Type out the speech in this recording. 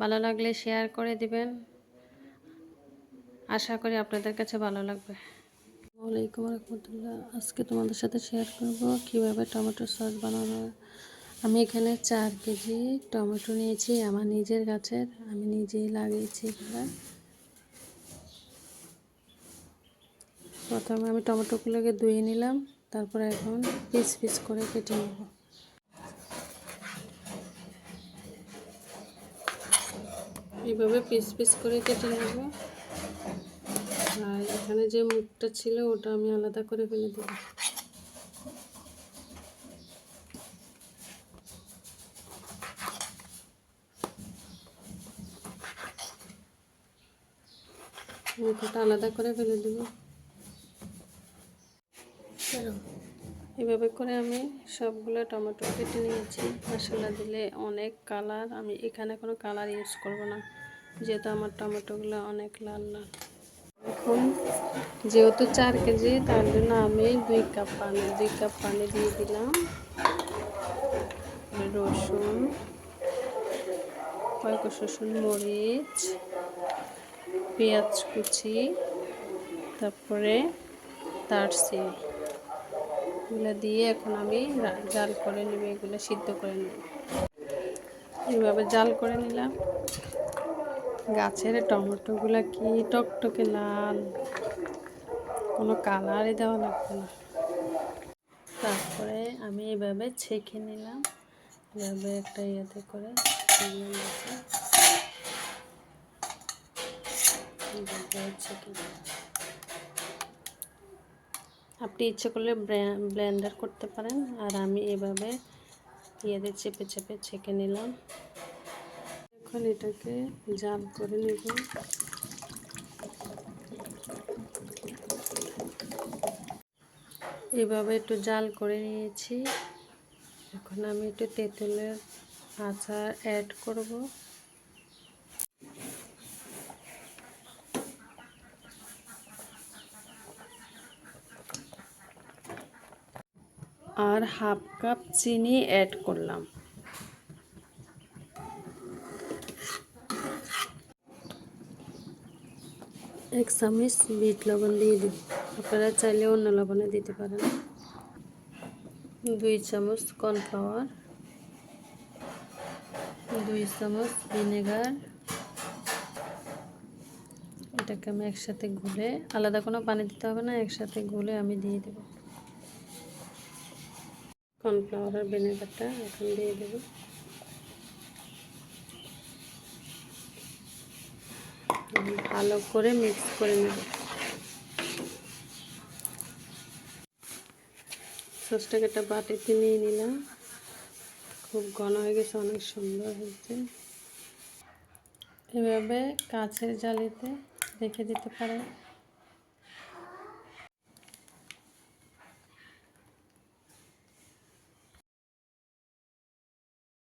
ভালো লাগলে শেয়ার করে দিবেন। আশা করি আপনাদের কাছে ভালো লাগবে। ওয়ালাইকুম রহমতুল্লাহ। আজকে তোমাদের সাথে শেয়ার করব কীভাবে টমেটো সস বানানো। আমি এখানে চার কেজি টমেটো নিয়েছি আমার নিজের গাছের। আমি নিজেই লাগিয়েছি এগুলো। প্রথমে আমি টমেটোগুলোকে ধুয়ে নিলাম, তারপরে এখন পিস পিস করে কেটে নেব। এইভাবে পিস পিস করে কেটে নেব। আর এখানে যে মুখটা ছিল, ওটা আমি আলাদা করে ফেলে দেব। মুখটা আলাদা করে ফেলে দেব। এভাবে করে আমি সবগুলো টমেটো কেটে নিয়েছি। মশলা দিলে অনেক কালার আমি এখানে কোনো কালার ইউজ করব না। যেহেতু আমার টমেটোগুলো অনেক লাল লাল। এখন যেহেতু চার কেজি, তার জন্য আমি দুই কাপ পানি, দুই কাপ পানি দিয়ে দিলাম। রসুন, কয়েক রসুন, মরিচ, পেঁয়াজ কুচি, তারপরে দারচিনি এগুলো দিয়ে এখন আমি জাল করে নেব, এগুলো সিদ্ধ করে নেব। এইভাবে জাল করে নিলাম। গাছের টমেটোগুলো কি টকটকে লাল? কোনো কালারই দেওয়া লাগবে না। তারপরে আমি এভাবে ছেঁকে নিলাম। এভাবে একটা ইয়েতে করে আপনি ইচ্ছে করলে ব্লেন্ডার করতে পারেন। আর আমি এভাবে ইয়েতে চেপে চেপে ছেঁকে নিলাম। এখন এটাকে জাল করে নেব। এভাবে একটু জাল করে নিয়েছি। এখন আমি একটু তেঁতুলের আচার অ্যাড করব। আর হাফ কাপ চিনি অ্যাড করলাম। এক চামচ বিট লবণ দিয়ে দিন। আপনারা চাইলে অন্য লবণে দিতে পারেন। দুই চামচ কর্নফ্লাওয়ার, দুই চামচ ভিনেগার। এটাকে আমি একসাথে গুলে, আলাদা কোনো পানি দিতে হবে না, একসাথে গুলে আমি দিয়ে দেব। কর্নফ্লাওয়ার আর ভিনেগারটা এখন দিয়ে দেবো। ভালো করে মিক্স করে নেব। সসটাকে একটা বাটিতে নিয়ে নিলাম। খুব ঘন হয়ে গেছে, অনেক সুন্দর হয়েছে। এভাবে কাছের জালিতে রেখে দিতে পারে